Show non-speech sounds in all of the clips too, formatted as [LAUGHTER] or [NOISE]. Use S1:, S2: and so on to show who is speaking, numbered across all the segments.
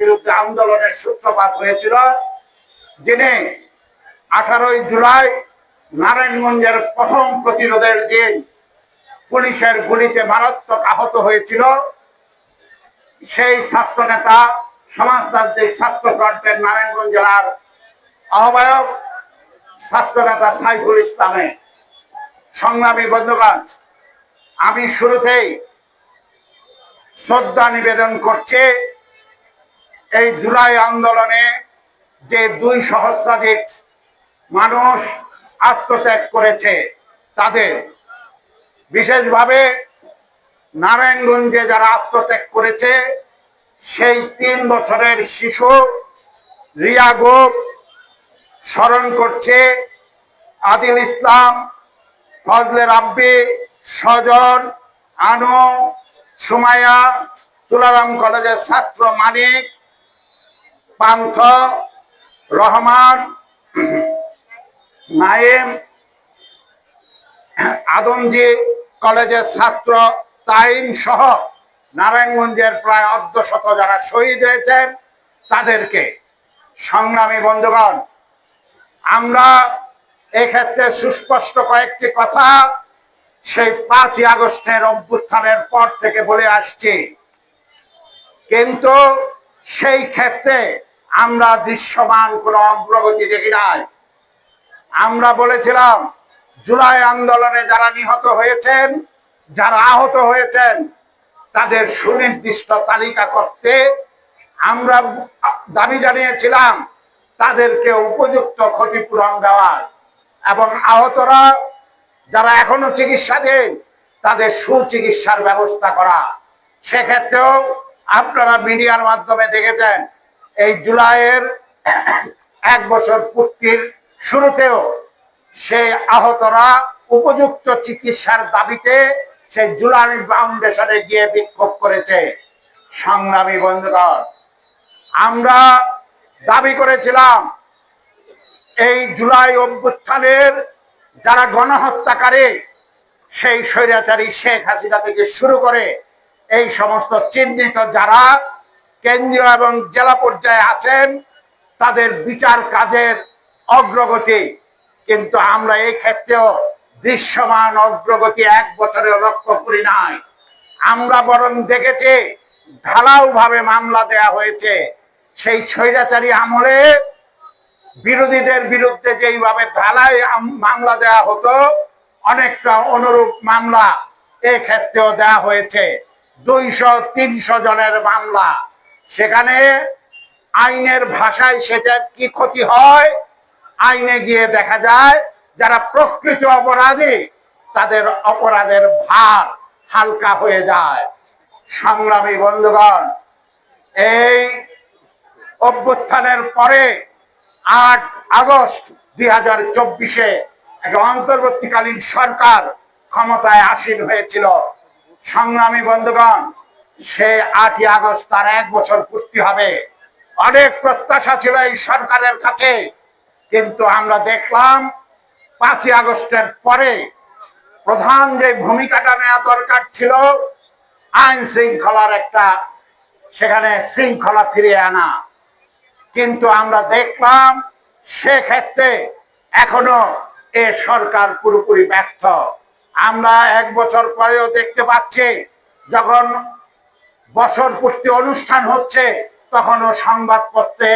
S1: বিরুদ্ধে আন্দোলনের সূত্রপাত হয়েছিল, যিনি আঠারোই জুলাই নারায়ণগঞ্জের প্রথম প্রতিরোধের দিন পুলিশের গুলিতে মারাত্মক আহত হয়েছিল। সেই ছাত্র নেতা, সমাজতান্ত্রিক ছাত্র ফ্রন্টের নারায়ণগঞ্জ জেলার আহ্বায়ক ছাত্র নেতা সাইফুল ইসলামের সংগ্রামী বন্ধুগণ, আমি শুরুতেই শ্রদ্ধা নিবেদন করছি এই জুলাই আন্দোলনে যে দুই সহস্রাধিক মানুষ আত্মত্যাগ করেছে, তাদের বিশেষভাবে নারায়ণগঞ্জে যারা আত্মত্যাগ করেছে, সেই তিন বছরের শিশু রিয়া গোপ স্মরণ করছে আদিল ইসলাম, ফজলে রাব্বি, সজন, আনু সুমায়া তুলারাম কলেজের ছাত্র মানিক পান্থ, রহমান নাইম আদমজি কলেজের ছাত্র, তাইন সহ নারায়ণগঞ্জের প্রায় অর্ধশত যারা শহীদ হয়েছেন, তাদেরকে সংগ্রামী বন্ধুগণ, আমরা এক্ষেত্রে সুস্পষ্ট কয়েকটি কথা সেই পাঁচই আগস্টের অভ্যুত্থানের পর থেকে বলে আসছি। কিন্তু সেই ক্ষেত্রে আমরা দৃশ্যমান কোনো অগ্রগতি দেখি নাই। আমরা বলেছিলাম, জুলাই আন্দোলনে যারা নিহত হয়েছেন, যারা আহত হয়েছেন, তাদের সুনির্দিষ্ট তালিকা করতে আমরা দাবি জানিয়েছিলাম, তাদেরকে উপযুক্ত ক্ষতিপূরণ দেওয়ার। এবং আহতরা যারা এখনও চিকিৎসাধীন, তাদের সুচিকিৎসার ব্যবস্থা করা। সেক্ষেত্রেও আপনারা মিডিয়ার মাধ্যমে দেখেছেন এই জুলাইয়ের এক বছর পূর্তির শুরুতেও সেই আহতরা উপযুক্ত চিকিৎসার দাবিতে সেই জুলাই ফাউন্ডেশনে গিয়ে বিক্ষোভ করেছে। সংগ্রামী বন্ধুগণ, আমরা দাবি করেছিলাম, এই জুলাই অভ্যুত্থানের যারা গণহত্যাকারী, সেই স্বৈরাচারী শেখ হাসিনা থেকে শুরু করে এই সমস্ত চিহ্নিত যারা কেন্দ্রীয় এবং জেলা পর্যায়ে আছেন, তাদের বিচার কাজের অগ্রগতি। কিন্তু আমরা এই ক্ষেত্রেও দৃশ্যমান অগ্রগতি এক বছরে লক্ষ্য করি নাই। আমরা বরং দেখেছি ঢালাও ভাবে মামলা দেয়া হয়েছে। সেই স্বৈরাচারী আমলে বিরোধীদের বিরুদ্ধে যেইভাবে ঢালাই মামলা দেয়া হতো, অনেকটা অনুরূপ মামলা এক্ষেত্রেও দেয়া হয়েছে। দুইশো, তিনশো জনের মামলা। সেখানে আইনের ভাষায় সেটার কি ক্ষতি হয়? আইনে গিয়ে দেখা যায়, যারা প্রকৃত অপরাধী, তাদের অপরাধের ভার হালকা হয়ে যায়। সংগ্রামী বন্ধুগণ, এই অভ্যুত্থানের পরে আট আগস্ট দুই হাজার চব্বিশে একটা অন্তর্বর্তীকালীন সরকার ক্ষমতায় আসীন হয়েছিল। সংগ্রামী বন্ধুগণ সে আটই আগস্ট তার এক বছর পূর্তি হবে। অনেক প্রত্যাশা ছিল এই সরকারের কাছে, কিন্তু আমরা দেখলাম পাঁচই আগস্টের পরে প্রধান যে ভূমিকাটা নেওয়া দরকার ছিল, আইন শৃঙ্খলার একটা, সেখানে শৃঙ্খলা ফিরিয়ে আনা। কিন্তু আমরা দেখলাম সেক্ষেত্রে এখনও এ সরকার পুরোপুরি ব্যর্থ। আমরা এক বছর পরেও দেখতে পাচ্ছি, যখন বছর পূর্তি অনুষ্ঠান হচ্ছে, তখনও সংবাদপত্রে,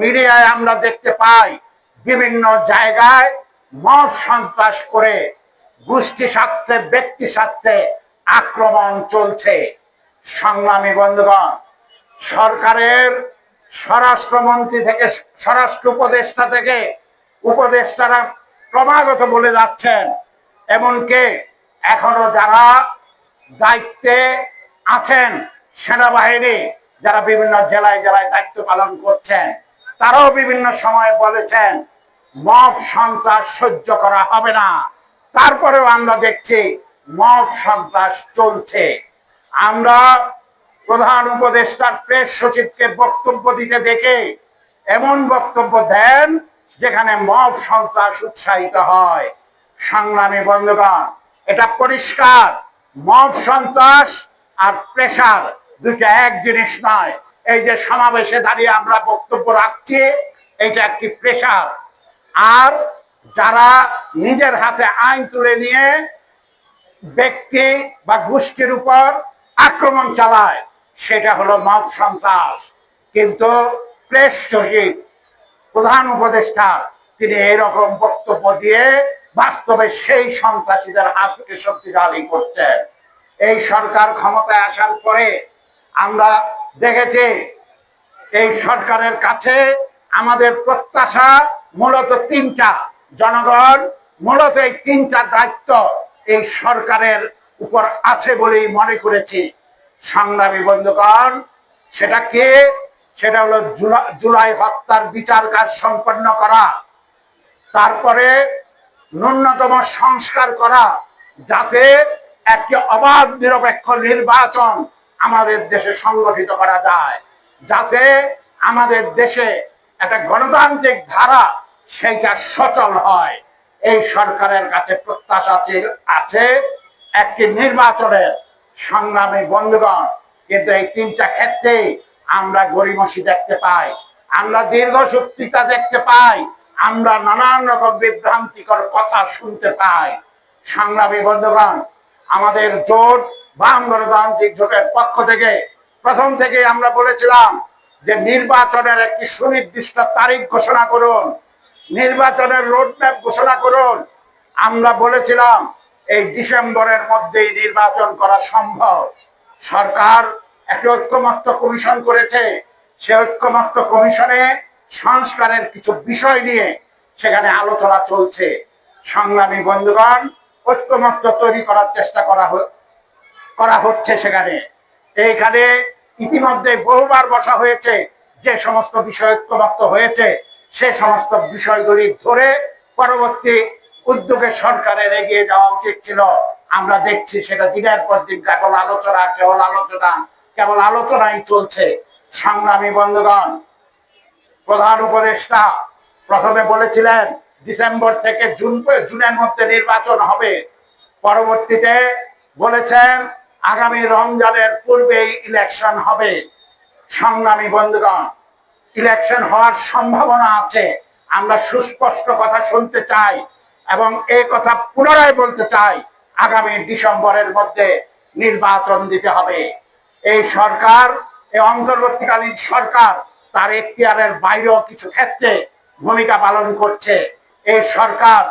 S1: মিডিয়ায় আমরা দেখতে পাই বিভিন্ন জায়গায় মব সন্ত্রাস করে গোষ্ঠী স্বার্থে ব্যক্তি স্বার্থে আক্রমণ চলছে। সংগ্রামী বন্ধুগণ, সরকারের স্বরাষ্ট্রমন্ত্রী থেকে, স্বরাষ্ট্র উপদেষ্টা থেকে উপদেষ্টারা ক্রমাগত বলে যাচ্ছেন, এমনকি এখনও যারা দায়িত্বে আছেন সেনাবাহিনী যারা বিভিন্ন জেলায় জেলায় দায়িত্ব পালন করছেন, তারাও বিভিন্ন সময় বলেছেন, মব সন্ত্রাস সহ্য করা হবে না। তারপরেও আমরা দেখছি মব সন্ত্রাস চলছে। আমরা প্রধান উপদেষ্টার প্রেস সচিবকে বক্তব্য দিতে দেখে এমন বক্তব্য দেন যেখানে মব সন্ত্রাস উৎসাহিত হয়। সংগ্রামী বন্ধুগণ, এটা পরিষ্কার। মব সন্ত্রাস আর প্রেশার দুটো এক জিনিস নয়। এই যে সমাবেশে দাঁড়িয়ে আমরা বক্তব্য রাখছি এটা একটি প্রেশার আর যারা নিজের হাতে আইন তুলে নিয়ে ব্যক্তি বা গোষ্ঠীর উপর আক্রমণ চালায়, সেটা হলো মব সন্ত্রাস। কিন্তু প্রেস সচিব প্রধান উপদেষ্টা, তিনি এরকম বক্তব্য দিয়ে বাস্তবে সেই সন্ত্রাসীদের হাতকে শক্তিশালী করছেন। এই সরকার ক্ষমতায় আসার পরে আমরা দেখেছি, এই সরকারের কাছে আমাদের প্রত্যাশা মূলত তিনটা জনগণ, মূলত এই তিনটা দায়িত্ব এই সরকারের উপর আছে বলেই মনে করেছি। সংগ্রামী বন্ধুগণ, সেটা কে? সেটা হলো জুলা- জুলাই হত্যার বিচার কাজ সম্পন্ন করা, তারপরে ন্যূনতম সংস্কার করা, যাতে একটি অবাধ নিরপেক্ষ নির্বাচন আমাদের দেশে সংগঠিত করা যায়, যাতে আমাদের দেশে একটা গণতান্ত্রিক ধারা সেইটা সচল হয়। এই সরকারের কাছে প্রত্যাশা আছে। একটি নির্বাচনের সংগ্রামী বন্ধুগণ, কিন্তু এই তিনটা ক্ষেত্রে আমরা গরিমসি দেখতে পাই, আমরা দীর্ঘ সূত্রিতা দেখতে পাই, আমরা নানান রকম বিভ্রান্তিকর কথা শুনতে পাই। সংগ্রামী বন্ধুগণ, আমাদের জোট বাম গণতান্ত্রিক জোটের পক্ষ থেকে প্রথম থেকে আমরা বলেছিলাম যে নির্বাচনের একটি সুনির্দিষ্ট তারিখ ঘোষণা করুন। নির্বাচনের রোডম্যাপ ঘোষণা করুন। আমরা বলেছিলাম এই ডিসেম্বরের মধ্যেই নির্বাচন করা সম্ভব। সরকার একটি ঐক্যমত্য কমিশন করেছে। সে ঐক্যমত্য কমিশনে সংস্কারের কিছু বিষয় নিয়ে সেখানে আলোচনা চলছে। সংগ্রামী বন্ধুগণ, ঐক্যমত্য তৈরি করার চেষ্টা করা করা হচ্ছে সেখানে। এইখানে ইতিমধ্যে বহুবার বসা হয়েছে, যে সমস্ত বিষয় ঐক্যমত্য হয়েছে, সে সমস্ত বিষয়গুলি ধরে পরবর্তী উদ্যোগে সরকারের এগিয়ে যাওয়া উচিত ছিল। আমরা দেখছি সেটা দিনের পর দিন কেবল আলোচনা কেবল আলোচনা, কেবল আলোচনাই চলছে। সংগ্রামী বন্ধুগণ, প্রধান উপদেষ্টা প্রথমে বলেছিলেন, ডিসেম্বর থেকে জুন, জুনের মধ্যে নির্বাচন হবে। পরবর্তীতে বলেছেন আগামী রমজানের পূর্বেই ইলেকশন হবে। সংগ্রামী বন্ধুগণ ইলেকশন হওয়ার সম্ভাবনা আছে। আমরা সুস্পষ্ট কথা শুনতে চাই এবং এই কথা পুনরায় বলতে চাই, আগামী ডিসেম্বরের মধ্যে নির্বাচন দিতে হবে। এই সরকার, এই অন্তর্বর্তীকালীন সরকার তার এখতিয়ারের বাইরেও কিছু ক্ষেত্রে ভূমিকা পালন করছে। এই সরকার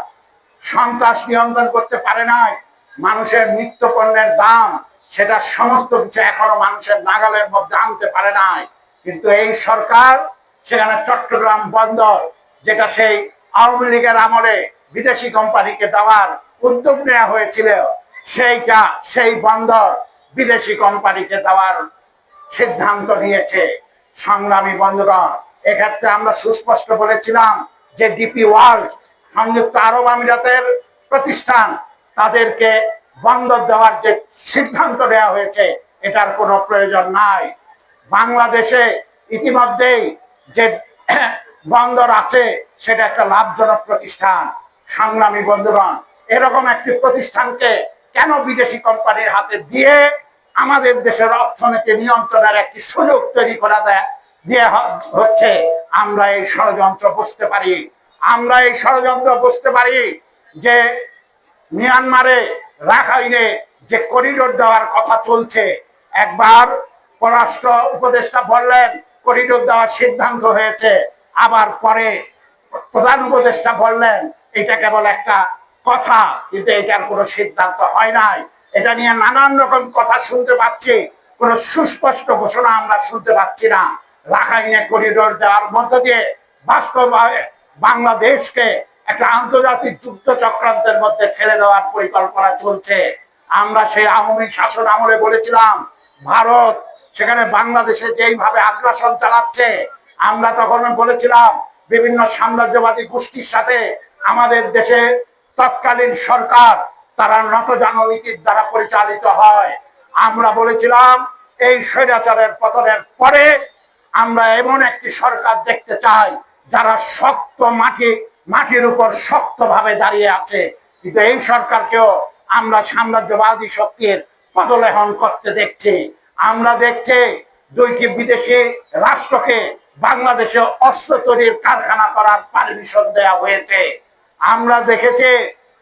S1: সন্ত্রাস নিয়ন্ত্রণ করতে পারে নাই। মানুষের নিত্য পণ্যের দাম সেটা সমস্ত কিছু এখনও মানুষের নাগালের মধ্যে আনতে পারে নাই। কিন্তু এই সরকার, সেখানে চট্টগ্রাম বন্দর, যেটা সেই আওয়ামী লীগের আমলে বিদেশি কোম্পানিকে দেওয়ার উদ্যোগ নেওয়া হয়েছিল, সেইটা সেই বন্দর বিদেশি কোম্পানিকে দেওয়ার সিদ্ধান্ত নিয়েছে সংগ্রামী বন্ধুগণ। এক্ষেত্রে আমরা সুস্পষ্ট বলেছিলাম যে ডিপি ওয়ার্ল্ড, সংযুক্ত আরব আমিরাতের প্রতিষ্ঠান, তাদেরকে বন্দর দেওয়ার যে সিদ্ধান্ত দেওয়া হয়েছে, এটার কোনো প্রয়োজন নাই। বাংলাদেশে ইতিমধ্যেই যে [COUGHS] বন্দর আছে, সেটা একটা লাভজনক প্রতিষ্ঠান। সংগ্রামী বন্ধুগণ, এরকম একটি প্রতিষ্ঠানকে কেন বিদেশি কোম্পানির হাতে দিয়ে আমাদের দেশের অর্থনীতি নিয়ন্ত্রণের একটি সুযোগ তৈরি করা দেয় হচ্ছে, আমরা এই ষড়যন্ত্র বুঝতে পারি। আমরা এই ষড়যন্ত্র বুঝতে পারি যে মিয়ানমারে রাখাইনে যে করিডোর দেওয়ার কথা চলছে, একবার পররাষ্ট্র উপদেষ্টা বললেন, করিডোর দেওয়ার সিদ্ধান্ত হয়েছে। আবার পরে প্রধান উপদেষ্টা বললেন, এটা কেবল একটা কথা, কিন্তু এটার কোনো সিদ্ধান্ত হয় নাই। এটা নিয়ে নানান রকম কথা শুনতে পাচ্ছি, কোনো সুস্পষ্ট ঘোষণা আমরা শুনতে পাচ্ছি না। রাখাইনে করিডোর দেওয়ার মধ্য দিয়ে বাস্তব বাংলাদেশকে একটা আন্তর্জাতিক যুদ্ধ চক্রান্তের মধ্যে ঠেলে দেওয়ার পরিকল্পনা চলছে। আমরা সেই আওয়ামী শাসন আমলে বলেছিলাম, ভারত সেখানে বাংলাদেশে যেইভাবে আগ্রাসন চালাচ্ছে, আমরা তখন বলেছিলাম, বিভিন্ন সাম্রাজ্যবাদী গোষ্ঠীর সাথে আমাদের দেশে তৎকালীন সরকার, তারা নত নীতির দ্বারা পরিচালিত হয়। আমরা বলেছিলাম, এই স্বৈরাচারের পতনের পরে আমরা এমন একটি সরকার দেখতে চাই, যারা শক্ত মাটি মাটির উপর শক্তভাবে দাঁড়িয়ে আছে। কিন্তু এই সরকারকেও আমরা সাম্রাজ্যবাদী শক্তির পদলেহন করতে দেখছি। আমরা দেখছি দুইটি বিদেশি রাষ্ট্রকে বাংলাদেশে অস্ত্র তৈরির কারখানা করার পারমিশন দেওয়া হয়েছে। আমরা দেখেছি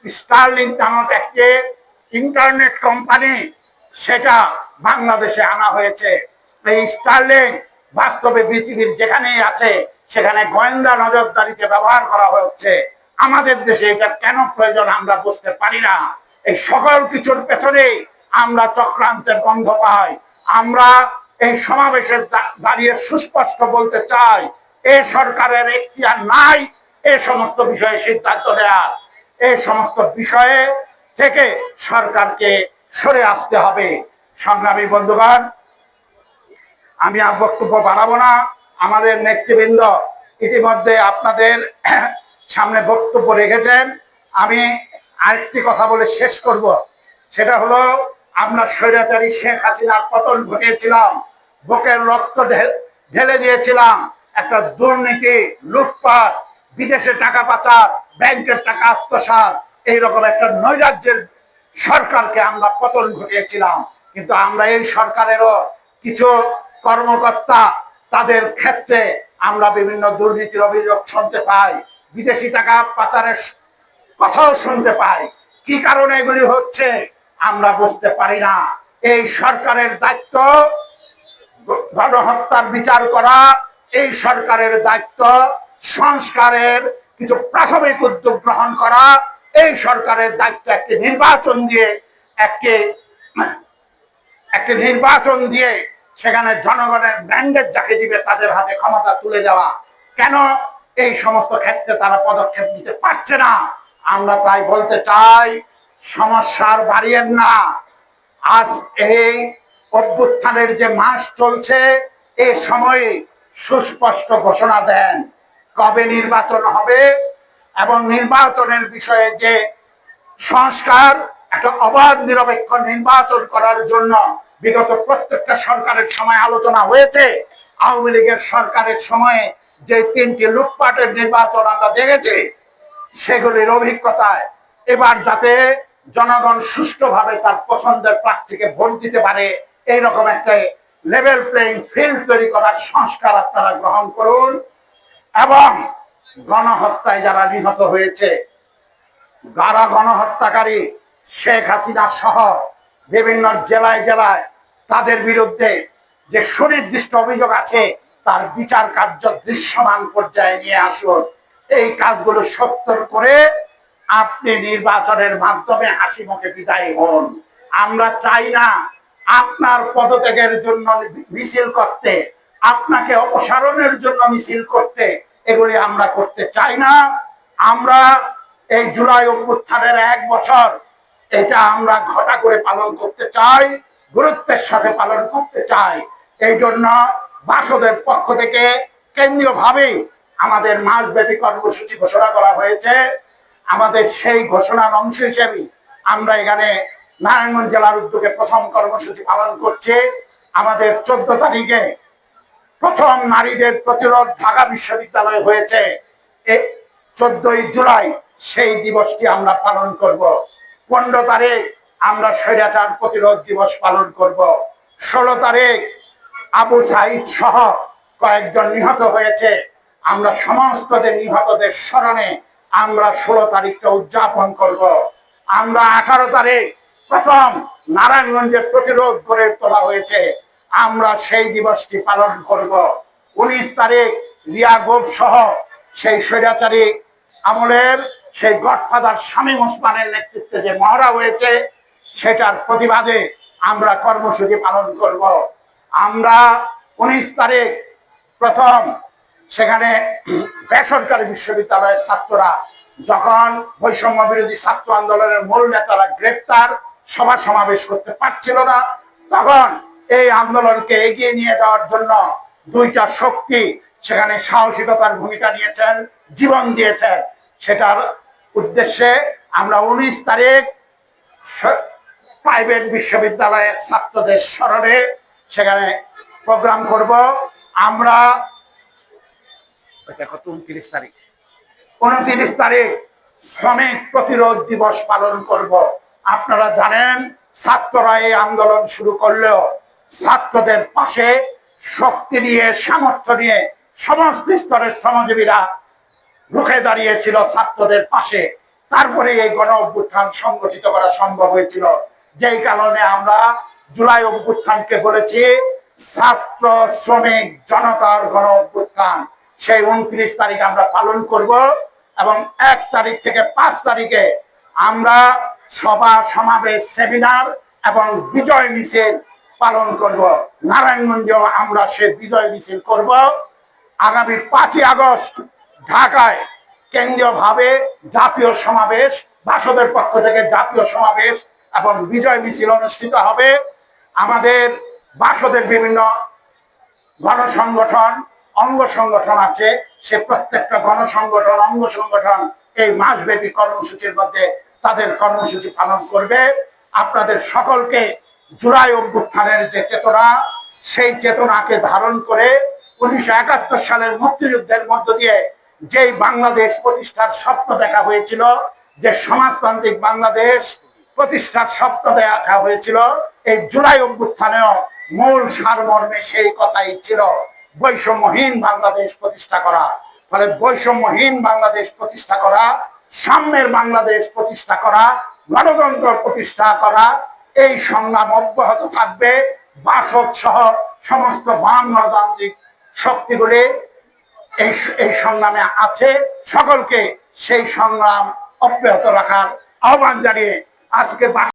S1: স্টার্লিং নামক একটি ইন্টারনেট কোম্পানি সেটা বাংলাদেশে আনা হয়েছে। এই স্টার্লিং বাস্তবে পৃথিবীর যেখানেই আছে সেখানে গোয়েন্দা নজরদারিতে ব্যবহার করা হচ্ছে। আমাদের দেশে এটা কেন প্রয়োজন আমরা বুঝতে পারি না। এই সকল কিছুর পেছনে আমরা চক্রান্তের গন্ধ পাই। আমরা এই সমাবেশের দাঁড়িয়ে সুস্পষ্ট বলতে চাই, এ সরকারের এখতিয়ার নাই এ সমস্ত বিষয়ে সিদ্ধান্ত নেওয়ার এ সমস্ত বিষয়ে থেকে সরকারকে সরে আসতে হবে। সংগ্রামী বন্ধুগণ, আমি আর বক্তব্য বাড়াবো না। আমাদের নেতৃবৃন্দ ইতিমধ্যে আপনাদের সামনে বক্তব্য রেখেছেন। আমি আরেকটি কথা বলে শেষ করব। সেটা হলো, আমরা স্বৈরাচারী শেখ হাসিনার পতন ঘটিয়েছিলাম, বুকের রক্ত ঢেলে দিয়েছিলাম। একটা দুর্নীতি, লুটপাট, বিদেশে টাকা পাচার, ব্যাংকের টাকা আত্মসাৎ, এইরকম একটা নৈরাজ্যের সরকারকে আমরা পতন ঘটিয়েছিলাম। কিন্তু আমরা এই সরকারেরও কিছু কর্মকর্তা তাদের ক্ষেত্রে আমরা বিভিন্ন দুর্নীতির অভিযোগ শুনতে পাই, বিদেশি টাকা পাচারের কথাও শুনতে পাই। কি কারণে এগুলি হচ্ছে, আমরা বুঝতে পারি না। এই সরকারের দায়িত্ব গণহত্যার বিচার করা, এই সরকারের দায়িত্ব সংস্কারের কিছু প্রাথমিক উদ্যোগ গ্রহণ করা, এই সরকারের দায়িত্ব একটি নির্বাচন দিয়ে, একটি একটি নির্বাচন দিয়ে সেখানে জনগণের ম্যান্ডেট যাকে দিবে তাদের হাতে ক্ষমতা তুলে দেওয়া। কেন এই সমস্ত ক্ষেত্রে তারা পদক্ষেপ নিতে পারছে না? আমরা তাই বলতে চাই, সমস্যার বাড়িয়েন না। আজ এই অভ্যুত্থানের যে মাস চলছে, এ সময়ে সুস্পষ্ট ঘোষণা দেন কবে নির্বাচন হবে এবং নির্বাচনের বিষয়ে যে সংস্কার, একটা অবাধ নিরপেক্ষ নির্বাচন করার জন্য বিগত প্রত্যেকটা সরকারের সময় আলোচনা হয়েছে। আওয়ামী লীগের সরকারের সময়ে যে তিনটি লুটপাটের নির্বাচন আমরা দেখেছি, সেগুলির অভিজ্ঞতায় এবার যাতে জনগণ সুষ্ঠুভাবে তার পছন্দের প্রার্থীকে ভোট দিতে পারে, এইরকম একটা লেভেল প্লেইং ফিল্ড তৈরি করার সংস্কার আপনারা গ্রহণ করুন এবং গণহত্যায় যারা নিহত হয়েছে, গারা গণহত্যাকারী শেখ হাসিনা সহ বিভিন্ন জেলায় জেলায় তাদের বিরুদ্ধে যে সুনির্দিষ্ট অভিযোগ আছে, তার বিচার কার্য দৃশ্যমান পর্যায়ে নিয়ে আসুন। এই কাজগুলো সত্তর করে আপনি নির্বাচনের মাধ্যমে হাসি মুখে বিদায় হন। আমরা চাই না আপনার পদত্যাগের জন্য মিছিল করতে, আপনাকে অপসারণের জন্য মিছিল করতে, এগুলি আমরা করতে চাই না। আমরা এই জুলাই অভ্যুত্থানের এক বছর এটা আমরা ঘটা করে পালন করতে চাই। গুরুত্বের সাথে পালন করতে চাই এই জন্য বাসদের পক্ষ থেকে কেন্দ্রীয়ভাবে আমাদের মাসব্যাপী কর্মসূচি ঘোষণা করা হয়েছে। আমাদের সেই ঘোষণার অংশ হিসেবে আমরা এখানে নারায়ণগঞ্জ জেলার উদ্যোগে প্রথম কর্মসূচি পালন করছি। আমাদের চোদ্দ তারিখে প্রথম নারীদের প্রতিরোধ ঢাকা বিশ্ববিদ্যালয় হয়েছে। চোদ্দই জুলাই সেই দিবসটি আমরা পালন করব। পনেরো তারিখ আমরা স্বৈরাচার প্রতিরোধ দিবস পালন করব। ষোলো তারিখ আবু সাইদ সহ কয়েকজন নিহত হয়েছে। আমরা সমস্তদের নিহতদের স্মরণে আমরা ষোলো তারিখটা উদযাপন করব। আমরা আঠারো তারিখ প্রথম নারায়ণগঞ্জে প্রতিরোধ গড়ে তোলা হয়েছে। আমরা সেই দিবসটি পালন করব। উনিশ তারিখ রিয়া গোপ সহ সেই স্বৈরাচারী আমলের সেই গডফাদার শামীম ওসমানের নেতৃত্বে যে মহড়া হয়েছে সেটার প্রতিবাদে আমরা কর্মসূচি পালন করব। আমরা উনিশ তারিখ প্রথম সেখানে বেসরকারি বিশ্ববিদ্যালয়ের ছাত্ররা যখন বৈষম্য বিরোধী ছাত্র আন্দোলনের মূল নেতারা গ্রেপ্তার, সভা সমাবেশ করতে পারছিল না, তখন এই আন্দোলনকে এগিয়ে নিয়ে যাওয়ার জন্য দুইটা শক্তি সেখানে সাহসিকতার ভূমিকা নিয়েছেন, জীবন দিয়েছেন। সেটার উদ্দেশ্যে আমরা উনিশ তারিখ প্রাইভেট বিশ্ববিদ্যালয়ের ছাত্রদের স্মরণে সেখানে প্রোগ্রাম করব। আমরা কত উনত্রিশ তারিখ। উনত্রিশ তারিখ শ্রমিক প্রতিরোধ দিবস পালন করব। আপনারা জানেন, ছাত্ররা এই আন্দোলন শুরু করলেও ছাত্রদের পাশে শক্তি নিয়ে, সামর্থ্য নিয়ে সমস্ত স্তরের শ্রমজীবীরা রুখে দাঁড়িয়েছিল ছাত্রদের পাশে। তারপরে এই গণ অভ্যুত্থান সংগঠিত করা সম্ভব হয়েছিল। যেই কারণে আমরা জুলাই অভ্যুত্থানকে বলেছি, ছাত্র শ্রমিক জনতার গণ অভ্যুত্থান। সেই উনত্রিশ তারিখ আমরা পালন করব এবং এক তারিখ থেকে পাঁচ তারিখে আমরা সভা, সমাবেশ, সেমিনার এবং বিজয় মিছিল পালন করব। নারায়ণগঞ্জেও আমরা সে বিজয় মিছিল করব। আগামী পাঁচই আগস্ট ঢাকায় কেন্দ্রীয়ভাবে জাতীয় সমাবেশ, বাসদের পক্ষ থেকে জাতীয় সমাবেশ এবং বিজয় মিছিল অনুষ্ঠিত হবে। আমাদের বাসদের বিভিন্ন গণসংগঠন, অঙ্গ সংগঠন আছে। সে প্রত্যেকটা গণসংগঠন, অঙ্গ সংগঠন এই মাসব্যাপী কর্মসূচির মধ্যে তাদের কর্মসূচি পালন করবে। আপনাদের সকলকে জুলাই অভ্যুত্থানের যে চেতনা, সেই চেতনাকে ধারণ করে উনিশশো একাত্তর সালের মুক্তিযুদ্ধের মধ্য দিয়ে যেই বাংলাদেশ প্রতিষ্ঠার স্বপ্ন দেখা হয়েছিল, যে সমাজতান্ত্রিক বাংলাদেশ প্রতিষ্ঠার স্বপ্ন দেখা হয়েছিল। এই জুলাই অভ্যুত্থানেও মূল সারমর্মে সেই কথাই ছিল, বৈষম্যহীন বাংলাদেশ প্রতিষ্ঠা করা। ফলে বৈষম্যহীন বাংলাদেশ প্রতিষ্ঠা করা, সাম্যের বাংলাদেশ প্রতিষ্ঠা করা, গণতন্ত্র প্রতিষ্ঠা করা, এই সংগ্রাম অব্যাহত থাকবে। বাসদ সহ সমস্ত বাম গণতান্ত্রিক শক্তিগুলি এই এই সংগ্রামে আছে। সকলকে সেই সংগ্রাম অব্যাহত রাখার আহ্বান জানিয়ে আজকে